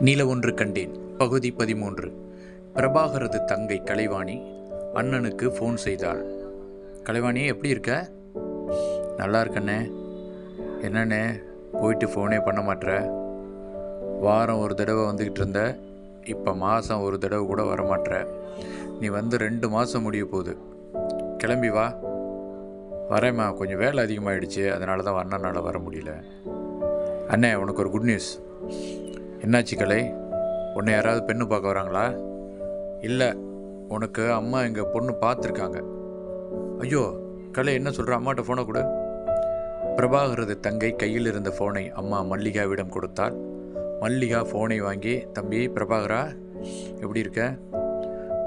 நில ஒன்று கண்டேன். பகுதி பதிமூன்று. பிரபாகரது தங்கை கலைவாணி அண்ணனுக்கு ஃபோன் செய்தாள். கலைவாணி எப்படி இருக்க? நல்லா இருக்கண்ணே. என்னண்ணே போயிட்டு ஃபோனே பண்ண மாட்ற? வாரம் ஒரு தடவை வந்துக்கிட்டு இருந்த இப்போ மாதம் ஒரு தடவை கூட வர மாட்ற? நீ வந்து ரெண்டு மாதம் முடிய போகுது. கிளம்பி வா. வரேம்மா கொஞ்சம் வேலை அதிகமாகிடுச்சு அதனால தான் அண்ணனால் வர முடியல. அண்ணே உனக்கு ஒரு குட் நியூஸ் என்னாச்சு கலை உன்னை யாராவது பெண்ணு பார்க்க வராங்களா? இல்லை உனக்கு அம்மா எங்கள் பொண்ணு பார்த்துருக்காங்க. ஐயோ கலை என்ன சொல்கிற அம்மாட்ட ஃபோனை கொடு. பிரபாகரது தங்கை கையில் இருந்த ஃபோனை அம்மா மல்லிகாவிடம் கொடுத்தாள். மல்லிகா ஃபோனை வாங்கி தம்பி பிரபாகரா எப்படி இருக்க?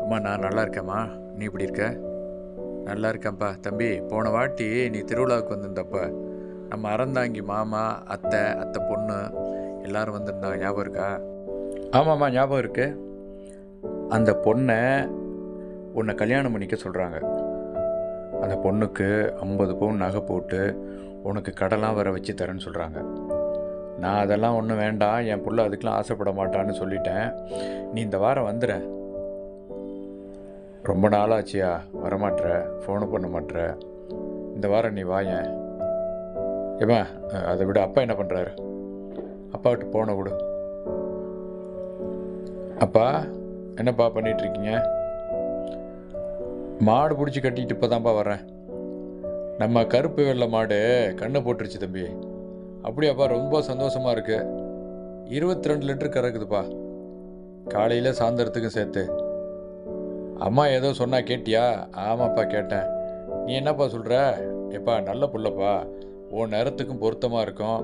அம்மா நான் நல்லா இருக்கேம்மா. நீ எப்படி இருக்க? நல்லா இருக்கேன்ப்பா. தம்பி போன வாட்டி நீ திருவிழாவுக்கு வந்திருந்தப்ப நம்ம அறந்தாங்கி மாமா அத்தை அத்தை பொண்ணு எல்லாரும் வந்திருந்தாங்க. ஞாபகம் இருக்கா? ஆமாம்மா ஞாபகம் இருக்கு. அந்த பொண்ணை உன்னை கல்யாணம் பண்ணிக்க சொல்கிறாங்க அந்த பொண்ணுக்கு ஐம்பது பவுன் நகை போட்டு உனக்கு கடலாம் வர வச்சு தரேன்னு சொல்கிறாங்க நான் அதெல்லாம் ஒன்றும் வேண்டாம். என் பிள்ளை அதுக்கெலாம் ஆசைப்பட மாட்டான்னு சொல்லிட்டேன். நீ இந்த வாரம் வந்துட ரொம்ப நாளாச்சியா? வரமாட்ற. ஃபோனு பண்ண மாட்ற. இந்த வாரம் நீ வாயேன். ஏமா அதை விட. அப்பா என்ன பண்ணுறாரு அப்பாவிட்டு போன விடு அப்பா என்னப்பா பண்ணிகிட்ருக்கீங்க மாடு பிடிச்சி கட்டிக்கிட்டு இப்போ தான்ப்பா வரேன் நம்ம கருப்பு வெள்ளை மாடு கண்ணை போட்டுருச்சு தம்பி. அப்படியாப்பா ரொம்ப சந்தோஷமாக இருக்குது இருபத்தி ரெண்டு லிட்டர் கறக்குதுப்பா. காலையில் சாயந்தரத்துக்கும் சேர்த்து. அம்மா ஏதோ சொன்னால் கேட்டியா? ஆமாப்பா கேட்டேன். நீ என்னப்பா சொல்கிற எப்பா நல்ல புள்ளப்பா. உன் நேரத்துக்கும் பொருத்தமாக இருக்கும்.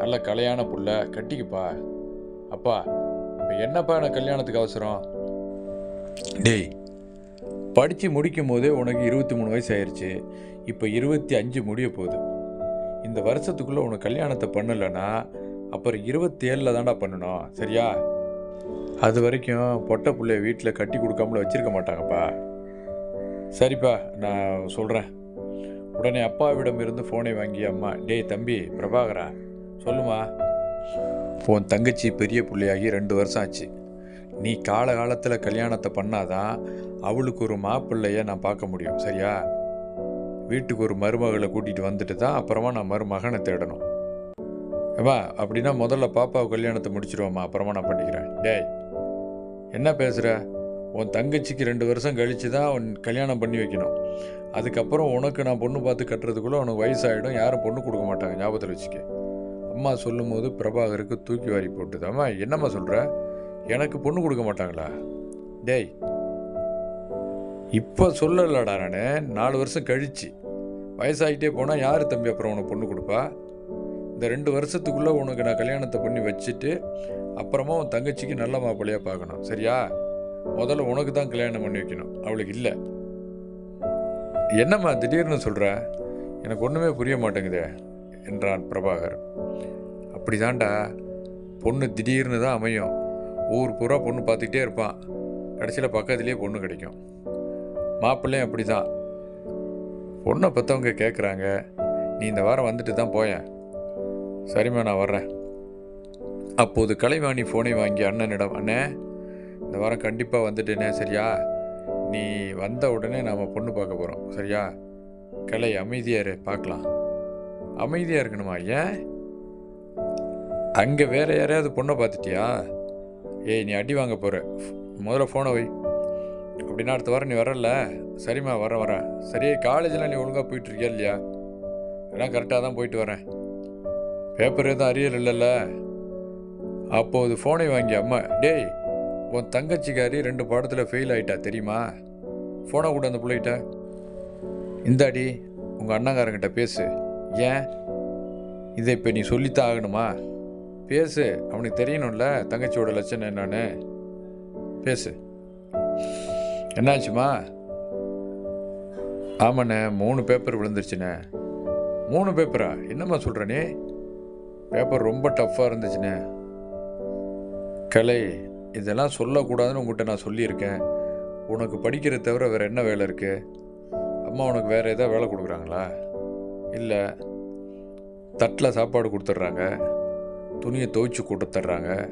நல்ல கலையான புள்ள கட்டிக்குப்பா. அப்பா இப்போ என்னப்பா எனக்கு கல்யாணத்துக்கு அவசரம்? டேய் படித்து முடிக்கும் போதே உனக்கு இருபத்தி மூணு வயசு ஆயிடுச்சு இப்போ இருபத்தி அஞ்சு முடிய போகுது. இந்த வருஷத்துக்குள்ளே உனக்கு கல்யாணத்தை பண்ணலைன்னா அப்புறம் இருபத்தி ஏழில் தான்டா பண்ணணும். சரியா? அது வரைக்கும் பொட்டை பிள்ளைய வீட்டில் கட்டி கொடுக்காமல வச்சிருக்க மாட்டாங்கப்பா. சரிப்பா நான் சொல்கிறேன் உடனே அப்பாவிடம் இருந்து ஃபோனை வாங்கி அம்மா டேய் தம்பி பிரபாகரா சொல்லுமா. உன் தங்கச்சி பெரிய பிள்ளையாகி ரெண்டு வருஷம் ஆச்சு. நீ காலகாலத்தில் கல்யாணத்தை பண்ணாதான் அவளுக்கு ஒரு மாப்பிள்ளைய நான் பார்க்க முடியும் சரியா? வீட்டுக்கு ஒரு மருமகளை கூட்டிகிட்டு வந்துட்டு தான் அப்புறமா நான் மருமகனை தேடணும். ஏமா அப்படின்னா முதல்ல பாப்பாவை கல்யாணத்தை முடிச்சிருவோம்மா அப்புறமா நான் பண்ணிக்கிறேன். டேய் என்ன பேசுகிற உன் தங்கச்சிக்கு ரெண்டு வருஷம் கழித்து தான் உன் கல்யாணம் பண்ணி வைக்கணும். அதுக்கப்புறம் உனக்கு நான் பொண்ணு பார்த்து கட்டுறதுக்குள்ளே உனக்கு வயசாகிடும் யாரும் பொண்ணு கொடுக்க மாட்டாங்க ஞாபகத்தில் வச்சுக்க. அம்மா சொல்லும்போது பிரபாகருக்கு தூக்கி வாரி போட்டுது. அம்மா என்னம்மா சொல்கிற எனக்கு பொண்ணு கொடுக்க மாட்டாங்களா? டேய் இப்போ சொல்லலடா நான். நாலு வருஷம் கழிச்சு. வயசாகிட்டே போனால் யார் தம்பி அப்புறம் உனக்கு பொண்ணு கொடுப்பா? இந்த ரெண்டு வருஷத்துக்குள்ளே உனக்கு நான் கல்யாணத்தை பண்ணி வச்சுட்டு அப்புறமா உன் தங்கச்சிக்கு நல்ல மாப்பிள்ளையாக பார்க்கணும். சரியா? முதல்ல உனக்கு தான் கல்யாணம் பண்ணி வைக்கணும். அவளுக்கு இல்லை. என்னம்மா திடீர்னு சொல்கிற எனக்கு ஒன்றுமே புரிய மாட்டேங்குதே. என்றான் பிரபாகர். அப்படிதான்டா. பொண்ணு திடீர்னு தான் அமையும். ஊர் பூரா பொண்ணு பார்த்துக்கிட்டே இருப்பான். கடைசியில் பக்கத்துலேயே பொண்ணு கிடைக்கும். மாப்பிள்ளையும் அப்படி தான் பொண்ணை பற்றவங்க கேட்குறாங்க நீ இந்த வாரம் வந்துட்டு தான் போயேன். சரிம்மா நான் வர்றேன். அப்போது கலைவாணி ஃபோனை வாங்கி அண்ணனிடம் அண்ணே இந்த வாரம் கண்டிப்பாக வந்துட்டேனே சரியா? நீ வந்த உடனே நாம் பொண்ணு பார்க்க போகிறோம் சரியா? கலை அமைதியாரு பார்க்கலாம். அமைதியாக இருக்கணுமா ஏன் அங்கே வேறு யாரையாவது பொண்ணை பார்த்துட்டியா? ஏய் நீ அடி வாங்க போகிற முதல்ல ஃபோனை வை. அப்படின்னா அடுத்த வாரம் நீ வரல. சரிம்மா வரேன் வரேன் சரி காலேஜில் நீ ஒழுங்காக போயிட்டுருக்கியா இல்லையா? எல்லாம் கரெக்டாக தான் போயிட்டு வரேன். பேப்பர் எதுவும் அரியல் இல்லைல்ல. அப்போது ஃபோனை வாங்கி அம்மா டேய் உன் தங்கச்சிக்காரி ரெண்டு படத்தில் ஃபெயில் ஆகிட்டா தெரியுமா? ஃபோனை கூட அந்த பிள்ளைகிட்ட. இந்தாடி உங்கள் அண்ணங்காரங்கிட்ட பேசு. ஏன்? இதை இப்போ நீ சொல்லித்தான் ஆகணுமா பேசு. அவனுக்கு தெரியணும்ல தங்கச்சியோட லட்சணம் என்னன்னு. பேசு. என்னாச்சுமா? ஆமாண்ணே மூணு பேப்பர் விழுந்துருச்சுண்ணே. மூணு பேப்பரா என்னம்மா சொல்கிறனே பேப்பர் ரொம்ப டஃப்பாக இருந்துச்சுண்ணே. கலை இதெல்லாம் சொல்லக்கூடாதுன்னு உங்கள்கிட்ட நான் சொல்லியிருக்கேன். உனக்கு படிக்கிறத தவிர வேறு என்ன வேலை இருக்குது அம்மா உனக்கு வேறு எதாவது வேலை கொடுக்குறாங்களா? இல்லை தட்டில் சாப்பாடு கொடுத்துட்றாங்க துணியை துவைச்சி கொடுத்துட்றாங்க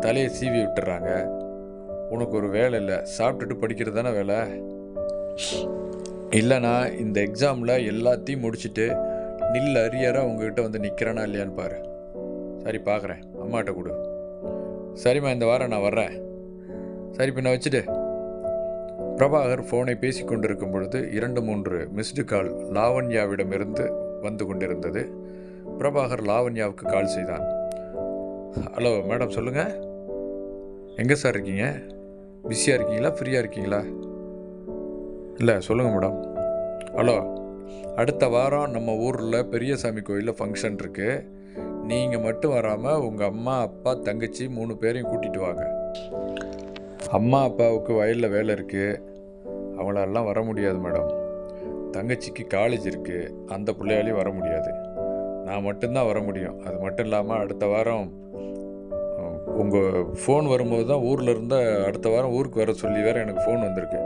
தலையை சீவி விட்டுறாங்க உனக்கு ஒரு வேலை இல்லை சாப்பிட்டுட்டு படிக்கிறது தானே வேலை? இல்லைண்ணா இந்த எக்ஸாமில் எல்லாத்தையும் முடிச்சுட்டு நில் அரியராக உங்ககிட்ட வந்து நிற்கிறேனா இல்லையான்னு பாரு. சரி பார்க்குறேன் அம்மாட்ட கொடு. சரிம்மா இந்த வாரம் நான் வர்றேன். சரி பின்ன வச்சுட்டு பிரபாகர் ஃபோனை பேசிக் கொண்டிருக்கும் பொழுது இரண்டு மூன்று மிஸ்டு கால் லாவண்யாவிடமிருந்து வந்து கொண்டிருந்தது. பிரபாகர் லாவண்யாவுக்கு கால் செய்தான். ஹலோ மேடம் சொல்லுங்கள் எங்கே சார் இருக்கீங்க? பிஸியாக இருக்கீங்களா? ஃப்ரீயாக இருக்கீங்களா? இல்லை சொல்லுங்கள் மேடம் ஹலோ அடுத்த வாரம் நம்ம ஊரில் பெரியசாமி கோயிலில் ஃபங்க்ஷன் இருக்குது நீங்கள் மட்டும் வராமல் உங்கள் அம்மா அப்பா தங்கச்சி மூணு பேரையும் கூட்டிகிட்டு வாங்க. அம்மா அப்பாவுக்கு வயலில் வேலை இருக்குது அவங்களெல்லாம் வர முடியாது மேடம். தங்கச்சிக்கு காலேஜ் இருக்குது அந்த பிள்ளையாலையும் வர முடியாது. நான் மட்டும்தான் வர முடியும். அது மட்டும் இல்லாமல் அடுத்த வாரம் உங்கள் ஃபோன் வரும்போது தான் ஊரில் இருந்தால் அடுத்த வாரம் ஊருக்கு வர சொல்லி வேறு எனக்கு ஃபோன் வந்திருக்கு.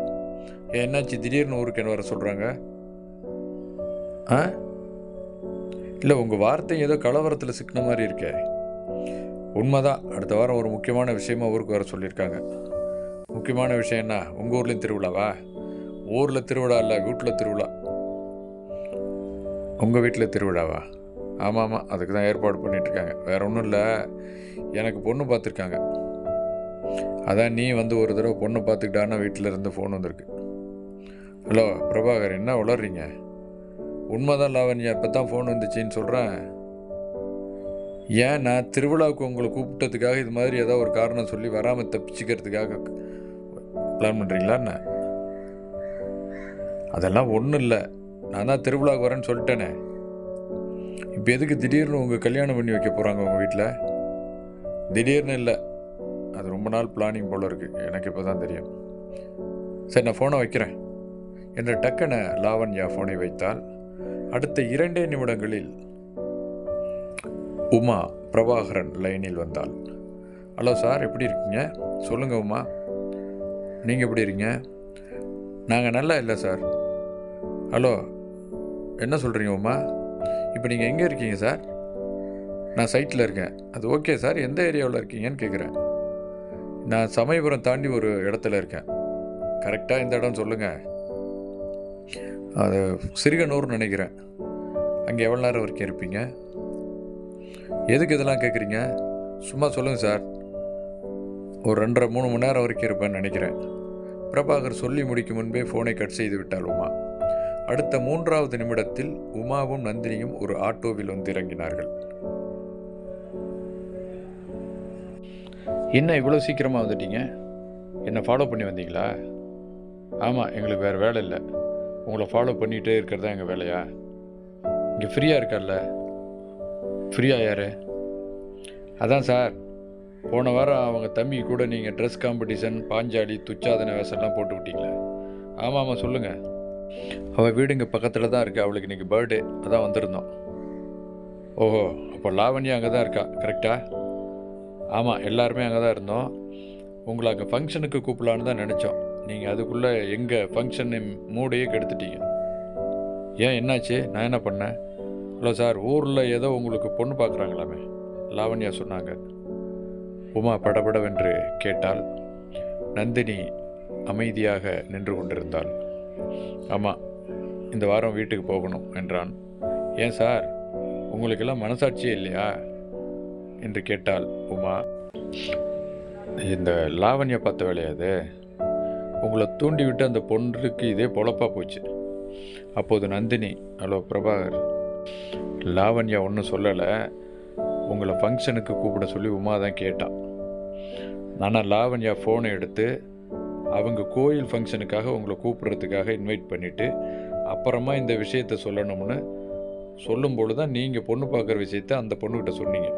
ஏன் என்னாச்சு? திடீர்னு ஊருக்கு என்ன வர சொல்கிறாங்க ஆ? இல்லை உங்கள் வார்த்தை ஏதோ கலவரத்தில் சிக்கின மாதிரி இருக்கே. உண்மைதான். அடுத்த வாரம் ஒரு முக்கியமான விஷயமா ஊருக்கு வர சொல்லியிருக்காங்க. முக்கியமான விஷயம் என்ன? உங்கள் ஊர்லேயும் திருவிழாவா? ஊரில் திருவிழா இல்லை வீட்டில் திருவிழா. உங்கள் வீட்டில் திருவிழாவா? ஆமாம் ஆமாம் அதுக்கு தான் ஏற்பாடு பண்ணிகிட்ருக்காங்க வேறு ஒன்றும் இல்லை. எனக்கு பொண்ணு பார்த்துருக்காங்க அதான் நீ வந்து ஒரு தடவை பொண்ணு பார்த்துக்கிட்டான்னா வீட்டில் இருந்து ஃபோன் வந்திருக்கு. ஹலோ பிரபாகர் என்ன உளர்றீங்க உண்மைதான் லாவண்யா இப்போ தான் ஃபோன் வந்துச்சின்னு சொல்கிறேன் ஏன் நான் திருவிழாவுக்கு உங்களை கூப்பிட்டதுக்காக இது மாதிரி ஏதோ ஒரு காரணம் சொல்லி வராமல் தப்பிச்சுக்கிறதுக்காக பிளான் பண்ணுறீங்களா என்ன? அதெல்லாம் ஒன்றும் இல்லை. நான் தான் திருவிழாவுக்கு வரேன்னு சொல்லிட்டேனே. இப்போ எதுக்கு திடீர்னு உங்கள் கல்யாணம் பண்ணி வைக்க போகிறாங்க உங்கள் வீட்டில் திடீர்னு இல்லை. அது ரொம்ப நாள் பிளானிங் போல் இருக்குது எனக்கு இப்போ தான் தெரியும். சரி நான் ஃபோனை வைக்கிறேன். என்ற டக்குன லாவண்யா ஃபோனை வைத்தால் அடுத்த இரண்டே நிமிடங்களில் உமா பிரபாகரன் லைனில் வந்தாள். ஹலோ சார் எப்படி இருக்கீங்க? சொல்லுங்கள் உமா. நீங்கள் எப்படி இருக்கீங்க? நாங்கள் நல்லா இல்லை சார். ஹலோ என்ன சொல்கிறீங்க உமா? இப்போ நீங்கள் எங்கே இருக்கீங்க சார்? நான் சைட்டில் இருக்கேன். அது ஓகே சார். எந்த ஏரியாவில் இருக்கீங்கன்னு கேட்குறேன் நான் சமயபுரம் தாண்டி ஒரு இடத்துல இருக்கேன். கரெக்டாக இந்த இடம் சொல்லுங்கள் அது சிறுகனூர்னு நினைக்கிறேன். அங்கே எவ்வளோ நேரம் வரைக்கும் இருப்பீங்க? எதுக்கு இதெல்லாம் கேட்குறீங்க சும்மா சொல்லுங்கள் சார். ஒரு ரெண்டரை மூணு மணி நேரம் வரைக்கும் இருப்பேன்னு நினைக்கிறேன். பிரபாகர் சொல்லி முடிக்கும் முன்பே ஃபோனை கட் செய்து விட்டாள் உமா. அடுத்த மூன்றாவது நிமிடத்தில் உமாவும் நந்தினியும் ஒரு ஆட்டோவில் வந்து இறங்கினார்கள். என்ன இவ்வளோ சீக்கிரமாக வந்துட்டீங்க? என்னை ஃபாலோ பண்ணி வந்தீங்களா? ஆமாம் எங்களுக்கு வேறு வேலை இல்லை. உங்களை ஃபாலோ பண்ணிகிட்டே இருக்கிறதா எங்கள் வேலையா? இங்கே ஃப்ரீயாக இருக்கார்ல? ஃப்ரீயாக யார்? அதான் சார் போன வாரம் அவங்க தம்பி கூட நீங்கள் ட்ரெஸ் காம்படிஷன் பாஞ்சாலி துச்சாதன வேஷம்லாம் போட்டு விட்டீங்களே. ஆமாம் ஆமாம் சொல்லுங்கள் அவள் வீடு இங்கே பக்கத்தில் தான் இருக்குது அவளுக்கு இன்றைக்கி பர்த்டே அதான் வந்திருந்தோம். ஓஹோ அப்போ லாவண்யா அங்கே தான் இருக்கா கரெக்டாக ஆமாம் எல்லாருமே அங்கே தான் இருந்தோம். உங்களை அங்கே ஃபங்க்ஷனுக்கு கூப்பிடலான்னு தான் நினச்சோம். நீங்கள் அதுக்குள்ளே எங்கள் ஃபங்க்ஷன் மூடையே கெடுத்துட்டீங்க. ஏன் என்னாச்சு? நான் என்ன பண்ணேன்? ஹலோ சார் ஊரில் ஏதோ உங்களுக்கு பொண்ணு பார்க்குறாங்களாமே லாவண்யா சொன்னாங்க. உமா படபடவென்று கேட்டால் நந்தினி அமைதியாக நின்று கொண்டிருந்தாள். ஆமாம் இந்த வாரம் வீட்டுக்கு போகணும் என்றான். ஏன் சார்? உங்களுக்கெல்லாம் மனசாட்சியே இல்லையா? என்று கேட்டாள் உமா. இந்த லாவண்யா பார்த்த வேலையாது உங்களை தூண்டிவிட்டு அந்த பொண்ணுக்கு இதே பொழப்பாக போச்சு. அப்போது நந்தினி ஹலோ பிரபாகர் லாவண்யா ஒன்றும் சொல்லலை. உங்களை ஃபங்க்ஷனுக்கு கூப்பிட சொல்லி உமா தான் கேட்டான் ஆனால் லாவண்யா ஃபோனை எடுத்து அவங்க கோயில் ஃபங்க்ஷனுக்காக உங்களை கூப்பிட்றதுக்காக இன்வைட் பண்ணிவிட்டு அப்புறமா இந்த விஷயத்த சொல்லணும்னு சொல்லும்பொழுது தான் நீங்கள் பொண்ணு பார்க்குற விஷயத்த அந்த பொண்ணுக்கிட்ட சொன்னீங்க.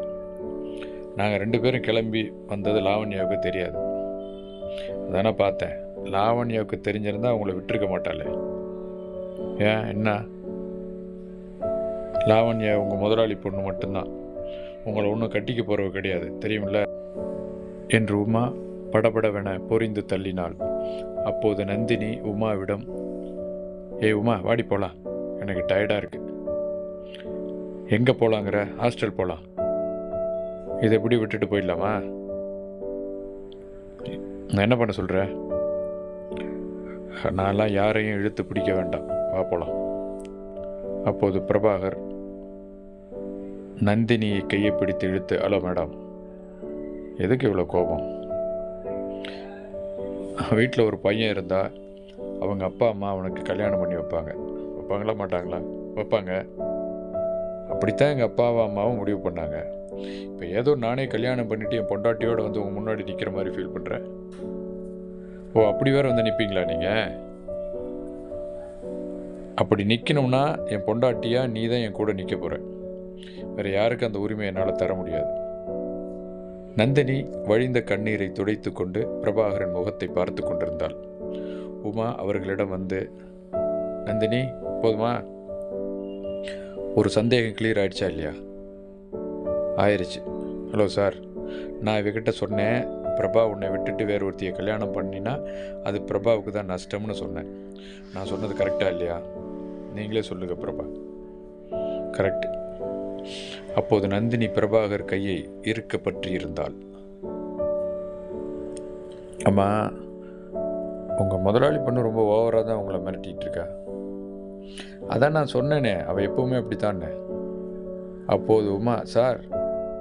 நாங்கள் ரெண்டு பேரும் கிளம்பி வந்தது லாவண்யாவுக்கு தெரியாது. அதானே பார்த்தேன். லாவண்யாவுக்கு தெரிஞ்சிருந்தால் அவங்கள விட்டுருக்க மாட்டாளே. ஏன் என்ன? லாவண்யா உங்கள் முதலாளி பொண்ணு மட்டும்தான். உங்களை ஒன்றும் கட்டிக்க போகிறவ கிடையாது தெரியுமில்ல? என்று உமா படபடவென பொரிந்து தள்ளினாள். அப்போது நந்தினி உமாவிடம் ஏய் உமா வாடி போகலாம் எனக்கு டயர்டாக இருக்கு. எங்கே போகலாங்கிற ஹாஸ்டல் போகலாம் இதை எப்படி விட்டுட்டு போயிடலாமா? நான் என்ன பண்ண சொல்கிற நான்லாம் யாரையும் இழுத்து பிடிக்க வேண்டாம். வா போகலாம் அப்போது பிரபாகர் நந்தினியை கையை பிடித்து இழுத்து ஹலோ மேடம் எதுக்கு இவ்வளோ கோபம்? வீட்டில் ஒரு பையன் இருந்தால் அவங்க அப்பா அம்மா அவனுக்கு கல்யாணம் பண்ணி வைப்பாங்க. வைப்பாங்களா மாட்டாங்களா? வைப்பாங்க. அப்படித்தான் எங்கள் அப்பாவும் அம்மாவும் முடிவு பண்ணாங்க. இப்போ ஏதோ நானே கல்யாணம் பண்ணிட்டு என் பொண்டாட்டியோடு வந்து உங்கள் முன்னாடி நிற்கிற மாதிரி ஃபீல் பண்ணுறேன் ஓ அப்படி வேற வந்து நிற்பீங்களா நீங்கள் அப்படி நிற்கணும்னா என் பொண்டாட்டியாக நீ தான் என் கூட நிற்க போகிற வேற யாருக்கு அந்த உரிமை என்னால் தர முடியாது. நந்தினி வழிந்த கண்ணீரை துடைத்து கொண்டு பிரபாகரன் முகத்தை பார்த்து கொண்டிருந்தாள். உமா அவர்களிடம் வந்து நந்தினி போதுமா? ஒரு சந்தேகம் கிளியர் ஆயிடுச்சா இல்லையா? ஆயிடுச்சு ஹலோ சார் நான் இவகிட்ட சொன்னேன். பிரபா உன்னை விட்டுட்டு வேற ஒருத்தியை கல்யாணம் பண்ணினா அது பிரபாவுக்கு தான் நஷ்டம்னு சொன்னேன். நான் சொன்னது கரெக்டாக இல்லையா? நீங்களே சொல்லுங்கள் பிரபா. கரெக்ட் அப்போது நந்தினி பிரபாகர் கையை இருக்க பற்றியிருந்தாள் அம்மா உங்கள் முதலாளி பொண்ணு ரொம்ப ஓவராக தான் உங்களை மிரட்டிகிட்டு இருக்கா? அதான் நான் சொன்னேனே அவள் எப்பவுமே அப்படித்தானே? அப்போது உமா சார்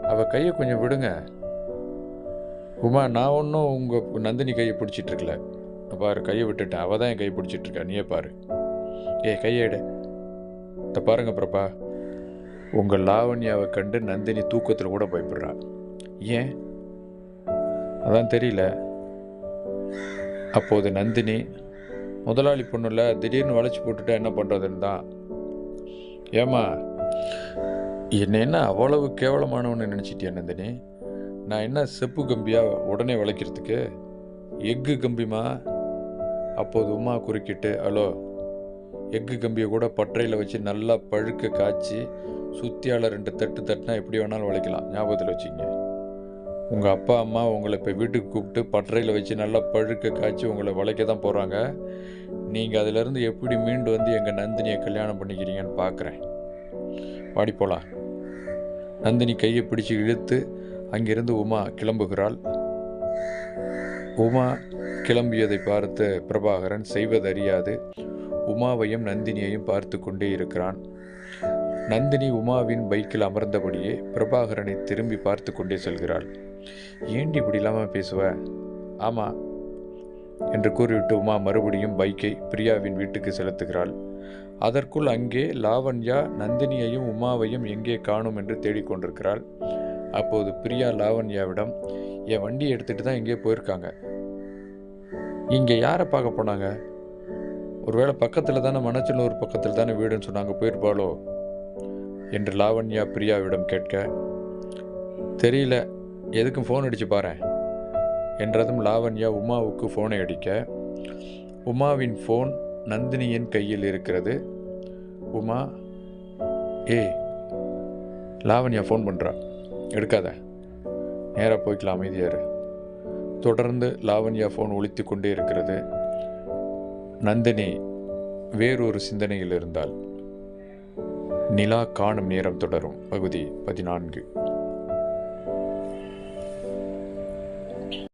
அவள் கையை கொஞ்சம் விடுங்க. உமா நான் ஒன்றும் உங்கள் நந்தினி கையை பிடிச்சிட்ருக்கல பாரு கையை விட்டுட்டேன். அவள் தான் என் கையை பிடிச்சிட்டு இருக்கா. நீயே பாரு. ஏ கையை எடு. இதை பாருங்க பிரபா. உங்கள் லாவண்யாவை கண்டு நந்தினி தூக்கத்தில் கூட பயப்படுறா. ஏன்? அதான் தெரியல. அப்போது நந்தினி முதலாளி பொண்ணுல திடீர்னு வளைச்சி போட்டுட்டா என்ன பண்ணுறதுன்னு தான். ஏம்மா என்ன என்ன அவ்வளவு கேவலமானவன்னு நினச்சிட்டியா நந்தினி? நான் என்ன செப்பு கம்பியாக உடனே வளைக்கிறதுக்கு? எக்கு கம்பிமா அப்போது உமா குறுக்கிட்டு ஹலோ எக்கு கம்பியை கூட பற்றையில் வச்சு நல்லா பழுக்க காய்ச்சி சுத்தியால் ரெண்டு தட்டு தட்டினா எப்படி வேணாலும் உழைக்கலாம். ஞாபகத்தில் வச்சுங்க உங்கள் அப்பா அம்மா உங்களை இப்போ வீட்டுக்கு கூப்பிட்டு பட்டறையில் வச்சு நல்லா பழுக்க காய்ச்சி உங்களை வளைக்க தான் போகிறாங்க நீங்கள் அதிலிருந்து எப்படி மீண்டு வந்து எங்கள் நந்தினியை கல்யாணம் பண்ணிக்கிறீங்கன்னு பார்க்குறேன் வாடி போகலாம் நந்தினி கையை பிடிச்சி இழுத்து அங்கிருந்து உமா கிளம்புகிறாள். உமா கிளம்பியதை பார்த்து பிரபாகரன் செய்வதறியாது உமாவையும் நந்தினியையும் பார்த்து கொண்டே இருக்கிறான். நந்தினி உமாவின் பைக்கில் அமர்ந்தபடியே பிரபாகரனை திரும்பி பார்த்து கொண்டே செல்கிறாள். ஏண்டி இப்படி இல்லாமல் பேசுவ? ஆமாம் என்று கூறிவிட்டு உமா மறுபடியும் பைக்கை பிரியாவின் வீட்டுக்கு செலுத்துகிறாள். அதற்குள் அங்கே லாவண்யா நந்தினியையும் உமாவையும் எங்கே காணும் என்று தேடிக்கொண்டிருக்கிறாள் அப்போது பிரியா லாவண்யாவிடம் என் வண்டியை எடுத்துட்டு தான் எங்கேயோ போயிருக்காங்க. இங்கே யாரை பார்க்க போனாங்க? ஒருவேளை பக்கத்தில் தானே மணச்சனூர் பக்கத்தில் தானே வீடுன்னு சொன்னாங்க போயிருப்பாளோ? என்று லாவண்யா பிரியாவிடம் கேட்க தெரியல எதுக்கும் ஃபோன் அடித்து பாரேன். என்றதும் லாவண்யா உமாவுக்கு ஃபோனை அடிக்க உமாவின் ஃபோன் நந்தினியின் கையில் இருக்கிறது. உமா ஏ லாவண்யா ஃபோன் பண்ணுறா எடுக்காத. நேராக போய்க்கலாம் அமைதியார் தொடர்ந்து லாவண்யா ஃபோன் ஒழித்து கொண்டே இருக்கிறது. நந்தினி வேறொரு சிந்தனையில் இருந்தாள். நிலா காணும் நேரம் தொடரும். பகுதி பதினான்கு.